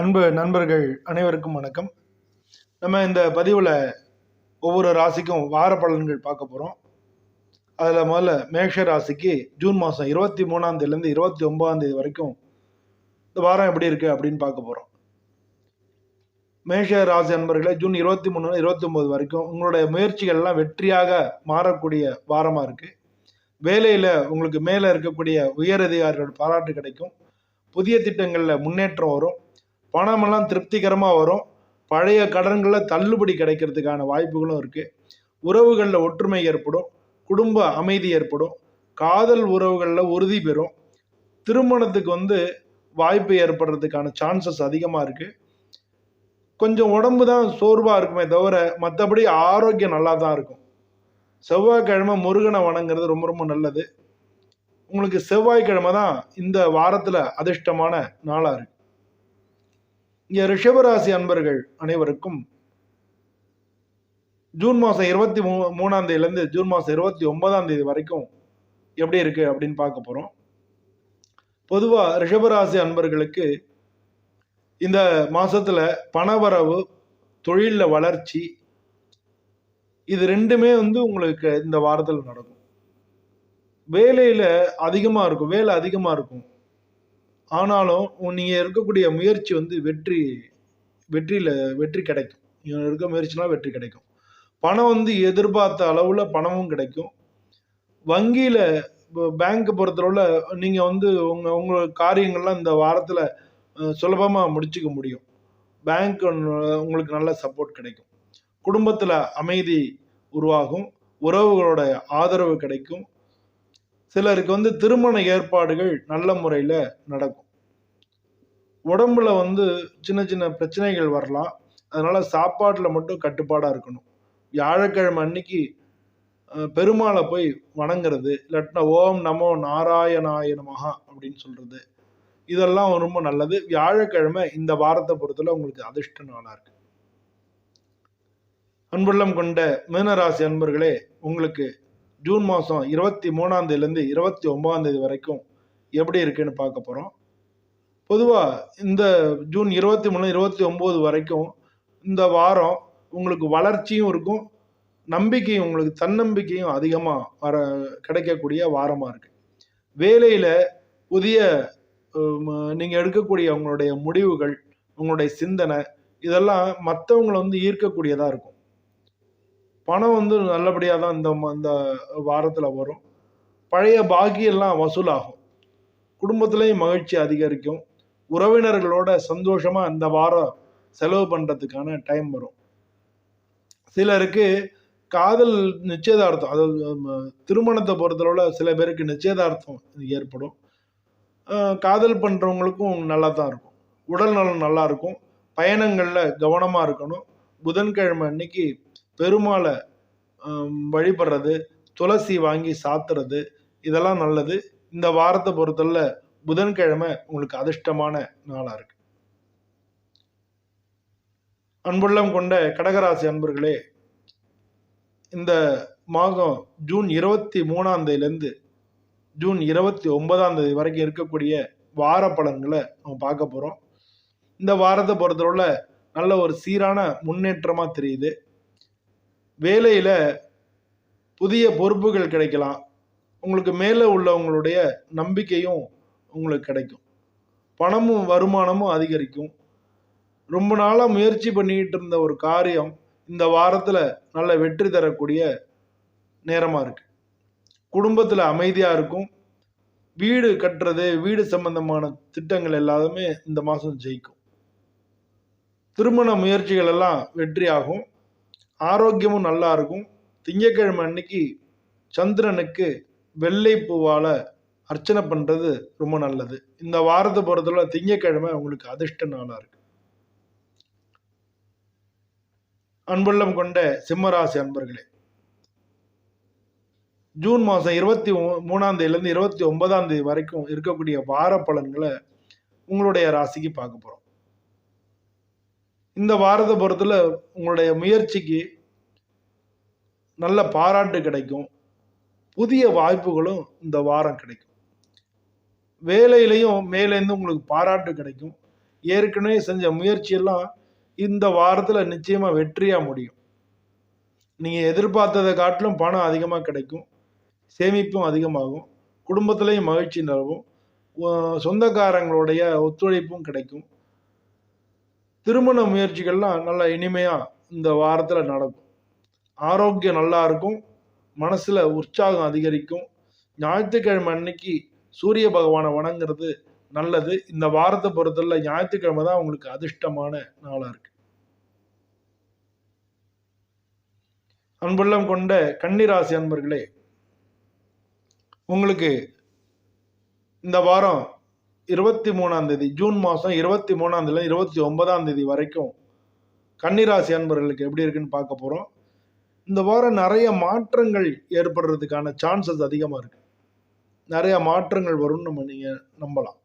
அன்பு நண்பர்கள் அனைவருக்கும் வணக்கம். நம்ம இந்த பதிவில் ஒவ்வொரு ராசிக்கும் வார பலன்கள் பார்க்க போகிறோம் அதில் முதல்ல மேஷ ராசிக்கு ஜூன் மாதம் இருபத்தி மூணாம் தேதியிலேருந்து இருபத்தி ஒன்பதாம் தேதி வரைக்கும் இந்த வாரம் எப்படி இருக்குது அப்படின்னு பார்க்க போகிறோம் மேஷ ராசி நண்பர்களை ஜூன் இருபத்தி மூணு இருபத்தி ஒம்பது வரைக்கும் உங்களுடைய முயற்சிகள்லாம் வெற்றியாக மாறக்கூடிய வாரமாக இருக்குது வேலையில் உங்களுக்கு மேலே இருக்கக்கூடிய உயரதிகாரிகளோட பாராட்டு கிடைக்கும். புதிய திட்டங்களில் முன்னேற்றம் வரும். பணமெல்லாம் திருப்திகரமாக வரும். பழைய கடன்களில் தள்ளுபடி கிடைக்கிறதுக்கான வாய்ப்புகளும் இருக்குது உறவுகளில் ஒற்றுமை ஏற்படும். குடும்ப அமைதி ஏற்படும். காதல் உறவுகளில் உறுதி பெறும். திருமணத்துக்கு வந்து வாய்ப்பு ஏற்படுறதுக்கான சான்சஸ் அதிகமாக இருக்குது கொஞ்சம் உடம்பு தான் சோர்வாக இருக்குமே தவிர மற்றபடி ஆரோக்கியம் நல்லா தான் இருக்கும். செவ்வாய்க்கிழமை முருகனை வணங்குறது ரொம்ப ரொம்ப நல்லது. உங்களுக்கு செவ்வாய்க்கிழமை தான் இந்த வாரத்தில் அதிர்ஷ்டமான நாளாக இருக்குது இங்கே ரிஷபராசி அன்பர்கள் அனைவருக்கும் ஜூன் மாதம் இருபத்தி மூ மூணாம் தேதியிலேருந்து ஜூன் மாதம் இருபத்தி ஒன்பதாம் தேதி வரைக்கும் எப்படி இருக்கு அப்படின்னு பார்க்க போகிறோம் பொதுவாக ரிஷபராசி அன்பர்களுக்கு இந்த மாதத்தில் பணவரவு தொழிலில் வளர்ச்சி இது ரெண்டுமே வந்து உங்களுக்கு இந்த வாரத்தில் நடக்கும். வேலையில் அதிகமாக இருக்கும் வேலை அதிகமாக இருக்கும். ஆனாலும் நீங்கள் இருக்கக்கூடிய முயற்சி வந்து வெற்றி வெற்றியில் வெற்றி கிடைக்கும். நீங்கள் இருக்க முயற்சினால் வெற்றி கிடைக்கும். பணம் வந்து எதிர்பார்த்த அளவில் பணமும் கிடைக்கும். வங்கியில் பேங்க் பொறுத்தளவில் நீங்கள் வந்து உங்கள் உங்கள் காரியங்கள்லாம் இந்த வாரத்தில் சுலபமாக முடிச்சுக்க முடியும். பேங்க் உங்களுக்கு நல்ல சப்போர்ட் கிடைக்கும். குடும்பத்தில் அமைதி உருவாகும். உறவுகளோட ஆதரவு கிடைக்கும். சிலருக்கு வந்து திருமண ஏற்பாடுகள் நல்ல முறையில் நடக்கும். உடம்புல வந்து சின்ன சின்ன பிரச்சனைகள் வரலாம். அதனால சாப்பாட்டில் மட்டும் கட்டுப்பாடாக இருக்கணும். வியாழக்கிழமை அன்னைக்கு பெருமாளை போய் வணங்குறது இல்லாட்டினா ஓம் நமோ நாராயணாய நமஹா அப்படின்னு சொல்றது. இதெல்லாம் ரொம்ப நல்லது. வியாழக்கிழமை இந்த வாரத்தை பொறுத்தல உங்களுக்கு அதிர்ஷ்ட நாளாக இருக்கு. அன்புள்ளம் கொண்ட மீனராசி அன்பர்களே உங்களுக்கு ஜூன் மாதம் இருபத்தி மூணாந்தேதியிலேருந்து இருபத்தி ஒம்பதாந்தேதி வரைக்கும் எப்படி இருக்குன்னு பார்க்க போகிறோம் பொதுவாக இந்த ஜூன் இருபத்தி மூணு இருபத்தி ஒம்பது வரைக்கும் இந்த வாரம் உங்களுக்கு வளர்ச்சியும் இருக்கும் நம்பிக்கையும் உங்களுக்கு தன்னம்பிக்கையும் அதிகமாக வர கிடைக்கக்கூடிய வாரமாக இருக்குது வேலையில் புதிய நீங்கள் எடுக்கக்கூடிய உங்களுடைய முடிவுகள் உங்களுடைய சிந்தனை இதெல்லாம் மற்றவங்களை வந்து ஈர்க்கக்கூடியதாக இருக்கும். பணம் வந்து நல்லபடியாக தான் இந்த ம- இந்த வாரத்தில் வரும். பழைய பாக்கியெல்லாம் வசூலாகும். குடும்பத்திலையும் மகிழ்ச்சி அதிகரிக்கும். உறவினர்களோட சந்தோஷமாக இந்த வாரம் செலவு பண்ணுறதுக்கான டைம் வரும். சிலருக்கு காதல் நிச்சயதார்த்தம் அதாவது திருமணத்தை பொறுத்தளவில் சில பேருக்கு நிச்சயதார்த்தம் ஏற்படும். காதல் பண்ணுறவங்களுக்கும் நல்லா தான் இருக்கும். உடல் நலம் நல்லா இருக்கும். பயணங்களில் கவனமாக இருக்கணும். புதன்கிழமை அன்னைக்கு பெருமாளை வழிபடுறது துளசி வாங்கி சாத்துறது இதெல்லாம் நல்லது. இந்த வாரத்தை பொறுத்தல புதன்கிழமை உங்களுக்கு அதிர்ஷ்டமான நாளாக இருக்கு. அன்புள்ளம் கொண்ட கடகராசி அன்பர்களே இந்த மாதம் ஜூன் இருபத்தி மூணாம் தேதியிலேருந்து ஜூன் இருபத்தி ஒன்பதாம் தேதி வரைக்கும் இருக்கக்கூடிய வார பலன்களை நம்ம பார்க்க போகிறோம் இந்த வாரத்தை பொறுத்தவரை நல்ல ஒரு சீரான முன்னேற்றமாக தெரியுது. வேலையில் புதிய பொறுப்புகள் கிடைக்கலாம். உங்களுக்கு மேலே உள்ளவங்களுடைய நம்பிக்கையும் உங்களுக்கு கிடைக்கும். பணமும் வருமானமும் அதிகரிக்கும். ரொம்ப நாளாக முயற்சி பண்ணிக்கிட்டு இருந்த ஒரு காரியம் இந்த வாரத்தில் நல்ல வெற்றி தரக்கூடிய நேரமாக இருக்கு. குடும்பத்தில் அமைதியாக இருக்கும். வீடு கட்டுறது வீடு சம்பந்தமான திட்டங்கள் எல்லாமே இந்த மாதம் ஜெயிக்கும். திருமண முயற்சிகள் எல்லாம் வெற்றியாகும் ஆரோக்கியமும் நல்லா இருக்கும் திங்கட்கிழமை அன்னைக்கு சந்திரனுக்கு வெள்ளை பூவால அர்ச்சனை பண்றது ரொம்ப நல்லது. இந்த வாரத்தை பொறுத்தவரை திங்கக்கிழமை உங்களுக்கு அதிர்ஷ்ட நாளா இருக்கு. அன்புள்ளம் கொண்ட சிம்மராசி அன்பர்களே ஜூன் மாதம் இருபத்தி மூணாம் தேதியிலேருந்து இருபத்தி ஒன்பதாம் தேதி வரைக்கும் இருக்கக்கூடிய வார பலன்களை உங்களுடைய ராசிக்கு பார்க்க போகிறோம் இந்த வாரத்தை பொறுத்தல உங்களுடைய முயற்சிக்கு நல்ல பாராட்டு கிடைக்கும். புதிய வாய்ப்புகளும் இந்த வாரம் கிடைக்கும். வேலையிலையும் மேலேருந்து உங்களுக்கு பாராட்டு கிடைக்கும். ஏற்கனவே செஞ்ச முயற்சியெல்லாம் இந்த வாரத்தில் நிச்சயமாக வெற்றியாக முடியும். நீங்கள் எதிர்பார்த்ததை காட்டிலும் பணம் அதிகமாக கிடைக்கும். சேமிப்பும் அதிகமாகும். குடும்பத்திலையும் மகிழ்ச்சி நிலவும். சொந்தக்காரங்களுடைய ஒத்துழைப்பும் கிடைக்கும். திருமண முயற்சிகள்லாம் நல்லா இனிமையாக இந்த வாரத்தில் நடக்கும். ஆரோக்கியம் நல்லா இருக்கும். மனசில் உற்சாகம் அதிகரிக்கும். ஞாயிற்றுக்கிழமை அன்னைக்கு சூரிய பகவானை வணங்குறது நல்லது. இந்த வாரத்தை பொறுத்தல ஞாயிற்றுக்கிழமை தான் உங்களுக்கு அதிர்ஷ்டமான நாளாக இருக்கு. அன்புள்ளம் கொண்ட கன்னிராசி அன்பர்களே உங்களுக்கு இந்த வாரம் இருபத்தி மூணாம் தேதி ஜூன் மாதம் இருபத்தி மூணாம் தேதி இருபத்தி ஒன்பதாம் தேதி வரைக்கும் கன்னிராசி அன்பர்களுக்கு எப்படி இருக்குன்னு பார்க்க போகிறோம் இந்த வாரம் நிறைய மாற்றங்கள் ஏற்படுறதுக்கான சான்சஸ் அதிகமாக இருக்கு. நிறைய மாற்றங்கள் வரும்னு நம்ம நீங்கள் நம்பலாம்.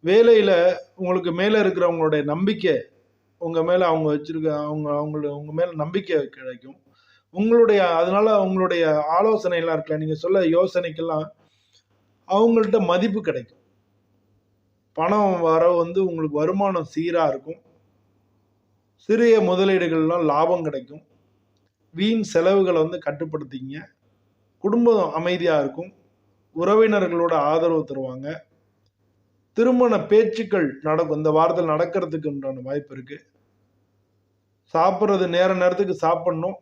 வேலையில் உங்களுக்கு மேலே இருக்கிறவங்களுடைய நம்பிக்கை உங்கள் மேலே அவங்க வச்சுருக்க அவங்க அவங்கள உங்கள் மேலே நம்பிக்கை கிடைக்கும். உங்களுடைய அதனால உங்களுடைய ஆலோசனைலாம் இருக்கல நீங்கள் சொல்ல யோசனைக்கெல்லாம் அவங்கள்ட்ட மதிப்பு கிடைக்கும். பணம் வர வந்து உங்களுக்கு வருமானம் சீராக இருக்கும். சிறிய முதலீடுகள்லாம் லாபம் கிடைக்கும். வீண் செலவுகளை வந்து கட்டுப்படுத்திங்க. குடும்பம் அமைதியாக இருக்கும். உறவினர்களோட ஆதரவு தருவாங்க. திருமண பேச்சுக்கள் நடக்கும் இந்த வாரத்தில் நடக்கிறதுக்கு உண்டான வாய்ப்பு இருக்கு. சாப்பிட்றது நேர நேரத்துக்கு சாப்பிடணும்.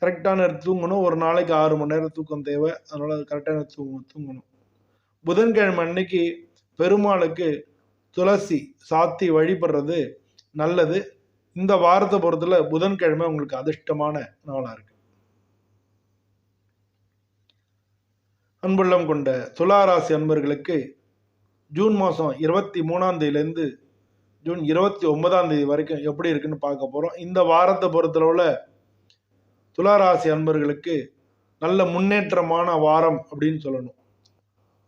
கரெக்டான நேரத்துக்கு தூங்கணும். ஒரு நாளைக்கு ஆறு மணி நேரம் தூக்கம் தேவை. அதனால கரெக்டான தூங்க தூங்கணும். புதன்கிழமை அன்னைக்கு பெருமாளுக்கு துளசி சாத்தி வழிபடுறது நல்லது. இந்த வாரத்தை பொறுத்துல புதன்கிழமை உங்களுக்கு அதிர்ஷ்டமான நாளா இருக்கு. அன்புள்ளம் கொண்ட துளாராசி அன்பர்களுக்கு ஜூன் மாதம் இருபத்தி மூணாம் தேதியிலேருந்து ஜூன் இருபத்தி ஒன்பதாம் தேதி வரைக்கும் எப்படி இருக்குன்னு பார்க்க போகிறோம் இந்த வாரத்தை பொறுத்தளவில் துளாராசி அன்பர்களுக்கு நல்ல முன்னேற்றமான வாரம் அப்படின்னு சொல்லணும்.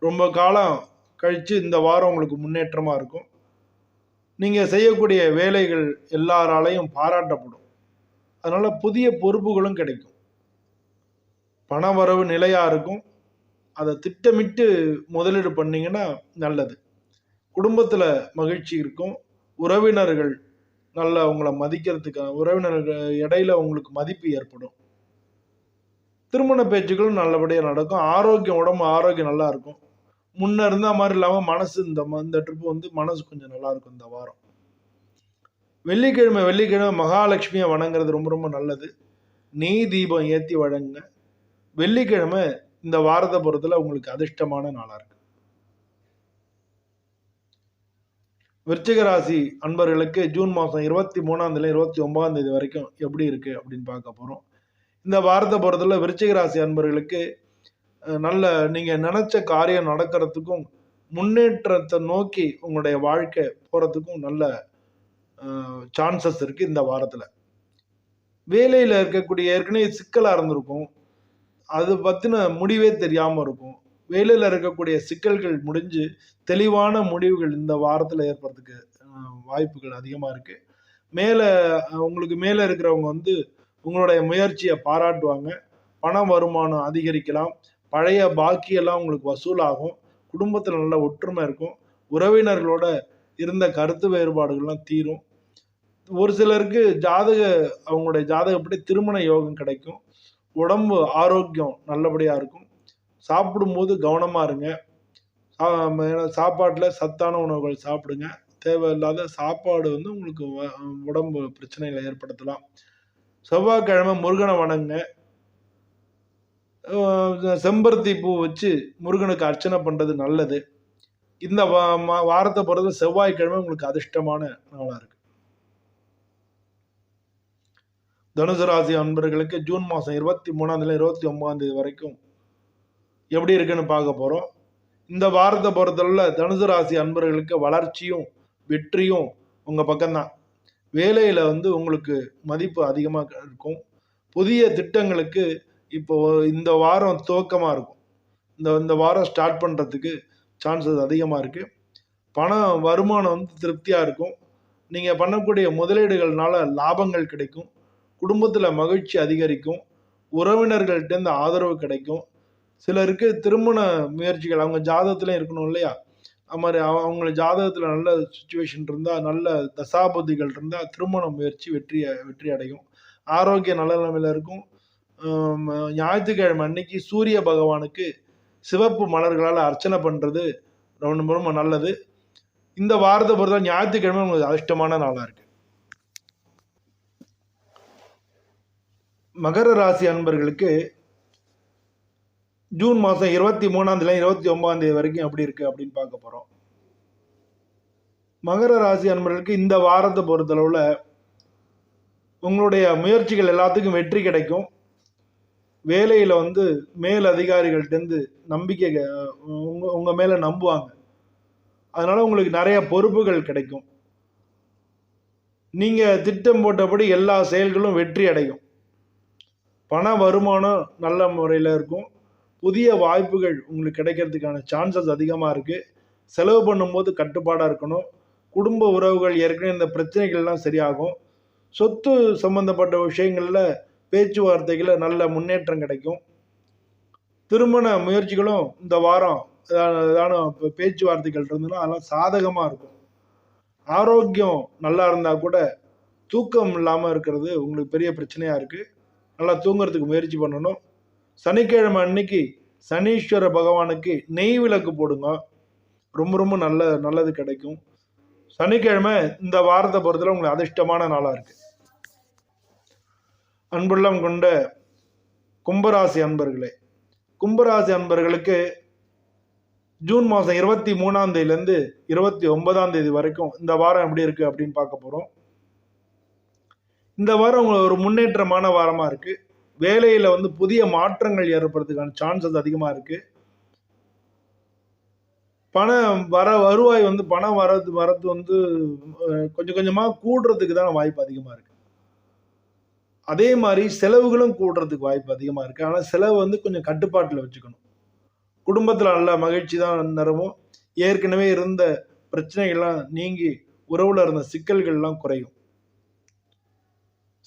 ரொம்ப காலம் கழித்து இந்த வாரம் உங்களுக்கு முன்னேற்றமாக இருக்கும். நீங்கள் செய்யக்கூடிய வேலைகள் எல்லாராலையும் பாராட்டப்படும். அதனால் புதிய பொறுப்புகளும் கிடைக்கும். பண வரவு நிலையாக இருக்கும். அதை திட்டமிட்டு முதலீடு பண்ணிங்கன்னா நல்லது. குடும்பத்தில் மகிழ்ச்சி இருக்கும். உறவினர்கள் நல்லா உங்களை மதிக்கிறதுக்கான உறவினர்கள் இடையில உங்களுக்கு மதிப்பு ஏற்படும். திருமண பேச்சுக்களும் நல்லபடியாக நடக்கும். ஆரோக்கியம் உடம்பு ஆரோக்கியம் நல்லா இருக்கும். முன்ன இருந்த மாதிரி இல்லாமல் மனசு இந்த ம- இந்த ட்ரிப் வந்து மனசு கொஞ்சம் நல்லா இருக்கும் இந்த வாரம். வெள்ளிக்கிழமை வெள்ளிக்கிழமை மகாலட்சுமியை வணங்குறது ரொம்ப ரொம்ப நல்லது. நெய் தீபம் ஏற்றி வழங்குங்க. வெள்ளிக்கிழமை இந்த வாரத்தை பொறுத்தல உங்களுக்கு அதிர்ஷ்டமான நாளாக இருக்கு. விருச்சிக ராசி அன்பர்களுக்கு ஜூன் மாதம் இருபத்தி மூணாம் தேதி இருபத்தி ஒன்பதாம் தேதி வரைக்கும் எப்படி இருக்கு அப்படின்னு பார்க்க போகிறோம் இந்த வாரத்தை பொறுத்தல விருச்சிக ராசி அன்பர்களுக்கு நல்ல நீங்கள் நினச்ச காரியம் நடக்கிறதுக்கும் முன்னேற்றத்தை நோக்கி உங்களுடைய வாழ்க்கை போகிறதுக்கும் நல்ல சான்சஸ் இருக்குது இந்த வாரத்தில். வேலையில் இருக்கக்கூடிய ஏற்கனவே சிக்கலாக இருந்திருக்கும். அது பற்றின முடிவே தெரியாமல் இருக்கும். வேலையில் இருக்கக்கூடிய சிக்கல்கள் முடிஞ்சு தெளிவான முடிவுகள் இந்த வாரத்தில் ஏற்படுறதுக்கு வாய்ப்புகள் அதிகமாக இருக்குது மேலே உங்களுக்கு மேலே இருக்கிறவங்க வந்து உங்களுடைய முயற்சியை பாராட்டுவாங்க. பண வருமானம் அதிகரிக்கலாம். பழைய பாக்கியெல்லாம் உங்களுக்கு வசூலாகும். குடும்பத்தில் நல்ல ஒற்றுமை இருக்கும். உறவினர்களோட இருந்த கருத்து வேறுபாடுகள்லாம் தீரும். ஒரு சிலருக்கு ஜாதக அவங்களுடைய ஜாதகப்படி திருமண யோகம் கிடைக்கும். உடம்பு ஆரோக்கியம் நல்லபடியாக இருக்கும். சாப்பிடும்போது கவனமாக இருங்க. சாப்பாட்டில் சத்தான உணவுகள் சாப்பிடுங்க. தேவையில்லாத சாப்பாடு வந்து உங்களுக்கு உடம்பு பிரச்சனைகளை ஏற்படுத்தலாம். செவ்வாய்க்கிழமை முருகனை வணங்குங்க. செம்பருத்தி பூ வச்சு முருகனுக்கு அர்ச்சனை பண்ணுறது நல்லது. இந்த வா- மா- வாரத்தை பொறுத்த செவ்வாய்க்கிழமை உங்களுக்கு அதிர்ஷ்டமான நாளாக இருக்கு. தனுசு ராசி அன்பர்களுக்கு ஜூன் மாதம் இருபத்தி மூணாந்தேதி இருபத்தி ஒன்பதாந்தேதி வரைக்கும் எப்படி இருக்குன்னு பார்க்க போகிறோம் இந்த வாரத்தை பொறுத்தளவில் தனுசு ராசி அன்பர்களுக்கு வளர்ச்சியும் வெற்றியும் உங்கள் பக்கம்தான். வேலையில் வந்து உங்களுக்கு மதிப்பு அதிகமாக இருக்கும். புதிய திட்டங்களுக்கு இப்போ இந்த வாரம் துவக்கமாக இருக்கும். இந்த இந்த வாரம் ஸ்டார்ட் பண்ணுறதுக்கு சான்சஸ் அதிகமாக இருக்குது பணம் வருமானம் வந்து திருப்தியாக இருக்கும். நீங்கள் பண்ணக்கூடிய முதலீடுகள்னால லாபங்கள் கிடைக்கும். குடும்பத்தில் மகிழ்ச்சி அதிகரிக்கும். உறவினர்கள்ட்டேருந்து ஆதரவு கிடைக்கும். சிலருக்கு திருமண முயற்சிகள் அவங்க ஜாதகத்துல இருக்கணும் இல்லையா? அது மாதிரி அவ- அவங்க ஜாதகத்தில் நல்ல சுச்சுவேஷன் இருந்தால் நல்ல தசாபதிகள் இருந்தால் திருமண முயற்சி வெற்றி வெற்றி அடையும். ஆரோக்கிய நல்ல நிலைமையில் இருக்கும். ஞாயிற்றுக்கிழமை அன்னைக்கு சூரிய பகவானுக்கு சிவப்பு மலர்களால் அர்ச்சனை பண்ணுறது ரொம்ப ரொம்ப நல்லது. இந்த வாரத்தை பொறுத்தவரை ஞாயிற்றுக்கிழமை உங்களுக்கு அதிர்ஷ்டமான நாளாக இருக்கு. மகர ராசி அன்பர்களுக்கு ஜூன் மாதம் இருபத்தி மூணாம் தேதி இருபத்தி ஒன்பதாம் தேதி வரைக்கும் எப்படி இருக்கு அப்படின்னு பார்க்க போகிறோம் மகர ராசி அன்பர்களுக்கு இந்த வாரத்தை பொறுத்தளவில் உங்களுடைய முயற்சிகள் எல்லாத்துக்கும் வெற்றி கிடைக்கும். வேலையில் வந்து மேல் அதிகாரிகள்ட்டேருந்து நம்பிக்கை உங்கள் உங்க உங்கள் மேலே நம்புவாங்க. அதனால உங்களுக்கு நிறைய பொறுப்புகள் கிடைக்கும். நீங்கள் திட்டம் போட்டபடி எல்லா செயல்களும் வெற்றி அடையும். பண வருமானம் நல்ல முறையில் இருக்கும். புதிய வாய்ப்புகள் உங்களுக்கு கிடைக்கிறதுக்கான சான்சஸ் அதிகமாக இருக்குது செலவு பண்ணும்போது கட்டுப்பாடாக இருக்கணும். குடும்ப உறவுகள் ஏற்கனவே இந்த பிரச்சனைகள்லாம் சரியாகும். சொத்து சம்பந்தப்பட்ட விஷயங்களில் பேச்சுவார்த்தைகளை நல்ல முன்னேற்றம் கிடைக்கும். திருமண முயற்சிகளும் இந்த வாரம் ஏதான பேச்சுவார்த்தைகள் இருந்ததுன்னா அதெல்லாம் சாதகமாக இருக்கும். ஆரோக்கியம் நல்லா இருந்தால் கூட தூக்கம் இல்லாமல் இருக்கிறது உங்களுக்கு பெரிய பிரச்சனையாக இருக்குது நல்லா தூங்குறதுக்கு முயற்சி பண்ணணும். சனிக்கிழமை அன்னைக்கு சனீஸ்வர பகவானுக்கு நெய் விளக்கு போடுங்க. ரொம்ப ரொம்ப நல்ல நல்லது கிடைக்கும். சனிக்கிழமை இந்த வாரத்தை பொறுத்தவரை உங்களுக்கு அதிர்ஷ்டமான நாளாக இருக்குது அன்புள்ளம் கொண்ட கும்பராசி அன்பர்களே. கும்பராசி அன்பர்களுக்கு ஜூன் மாதம் இருபத்தி மூணாம் தேதியிலேருந்து இருபத்தி ஒன்பதாம் தேதி வரைக்கும் இந்த வாரம் எப்படி இருக்கு அப்படின்னு பார்க்க போகிறோம் இந்த வாரம் உங்களுக்கு ஒரு முன்னேற்றமான வாரமாக இருக்குது வேலையில் வந்து புதிய மாற்றங்கள் ஏற்படுறதுக்கான சான்சஸ் அதிகமாக இருக்குது பணம் வர வருவாய் வந்து பணம் வரது வரது வந்து கொஞ்சம் கொஞ்சமாக கூடுறதுக்கு தான் வாய்ப்பு அதிகமாக இருக்குது அதே மாதிரி செலவுகளும் கூடுறதுக்கு வாய்ப்பு அதிகமாக இருக்குது ஆனால் செலவு வந்து கொஞ்சம் கட்டுப்பாட்டில் வச்சுக்கணும். குடும்பத்தில் நல்ல மகிழ்ச்சி தான் நிறவும் ஏற்கனவே இருந்த பிரச்சனைகள்லாம் நீங்கி உறவில் இருந்த சிக்கல்கள்லாம் குறையும்.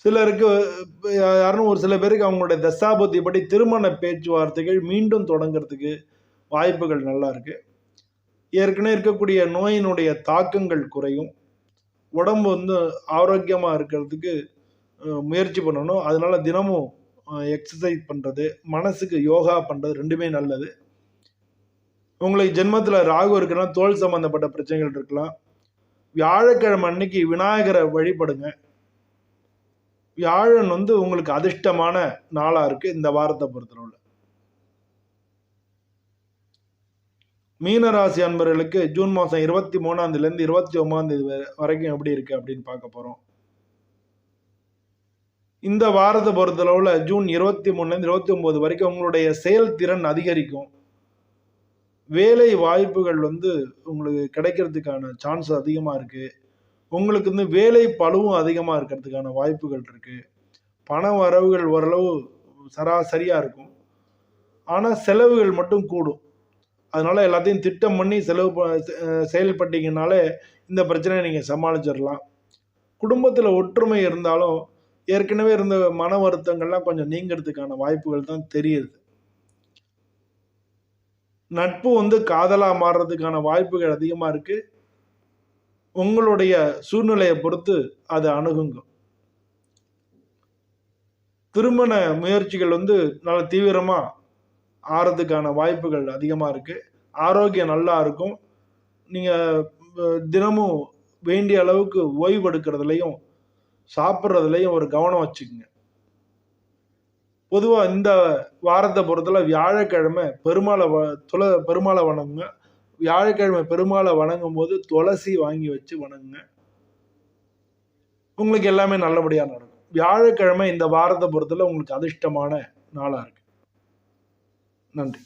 சிலருக்கு யாரும் ஒரு சில பேருக்கு அவங்களுடைய தசாபுத்தி படி திருமண பேச்சுவார்த்தைகள் மீண்டும் தொடங்குறதுக்கு வாய்ப்புகள் நல்லா இருக்கு. ஏற்கனவே இருக்கக்கூடிய நோயினுடைய தாக்கங்கள் குறையும். உடம்பு வந்து ஆரோக்கியமாக இருக்கிறதுக்கு முயற்சி பண்ணணும். அதனால தினமும் எக்ஸசைஸ் பண்ணுறது மனசுக்கு யோகா பண்ணுறது ரெண்டுமே நல்லது. உங்களுக்கு ஜென்மத்தில் ராகு இருக்குன்னா தோல் சம்மந்தப்பட்ட பிரச்சனைகள் இருக்கலாம். வியாழக்கிழமை அன்னைக்கு விநாயகரை வழிபடுங்க. வியாழன் வந்து உங்களுக்கு அதிர்ஷ்டமான நாளாக இருக்குது இந்த வாரத்தை பொறுத்தளவில். மீனராசி அன்பர்களுக்கு ஜூன் மாதம் இருபத்தி மூணாந்தேதியிலேருந்து இருபத்தி ஒன்பதாம் தேதி வரைக்கும் எப்படி இருக்குது அப்படின்னு பார்க்க போகிறோம் இந்த வாரத்தை பொறுத்தளவில் ஜூன் இருபத்தி மூணுலேருந்து இருபத்தி ஒம்பது வரைக்கும் உங்களுடைய செயல்திறன் அதிகரிக்கும். வேலை வாய்ப்புகள் வந்து உங்களுக்கு கிடைக்கிறதுக்கான சான்ஸ் அதிகமாக இருக்குது உங்களுக்கு வந்து வேலை பழுவும் அதிகமாக இருக்கிறதுக்கான வாய்ப்புகள் இருக்குது பண வரவுகள் ஓரளவு சராசரியாக இருக்கும். ஆனால் செலவுகள் மட்டும் கூடும். அதனால் எல்லாத்தையும் திட்டம் பண்ணி செலவு ப- செயல்பட்டீங்கனாலே இந்த பிரச்சனையை நீங்கள் சமாளிச்சிடலாம். குடும்பத்தில் ஒற்றுமை இருந்தாலும் ஏற்கனவே இருந்த மன வருத்தங்கள்லாம் கொஞ்சம் நீங்கிறதுக்கான வாய்ப்புகள் தான் தெரியுது. நட்பு வந்து காதலாக மாறுறதுக்கான வாய்ப்புகள் அதிகமாக இருக்கு. உங்களுடைய சூழ்நிலையை பொறுத்து அதை அணுகுங்க. திருமண முயற்சிகள் வந்து நல்ல தீவிரமாக ஆறதுக்கான வாய்ப்புகள் அதிகமாக இருக்கு. ஆரோக்கியம் நல்லா இருக்கும். நீங்கள் தினமும் வேண்டிய அளவுக்கு ஓய்வு எடுக்கிறதுலையும் சாப்பிட்றதுலையும் ஒரு கவனம் வச்சுக்குங்க. பொதுவாக இந்த வாரத்தை பொறுத்தல வியாழக்கிழமை பெருமாளை வ துள பெருமாளை வணங்குங்க. வியாழக்கிழமை பெருமாளை வணங்கும் போது துளசி வாங்கி வச்சு வணங்குங்க. உங்களுக்கு எல்லாமே நல்லபடியாக நடக்கும். வியாழக்கிழமை இந்த வாரத்தை பொறுத்தல உங்களுக்கு அதிர்ஷ்டமான நாளாக இருக்கு. நன்றி.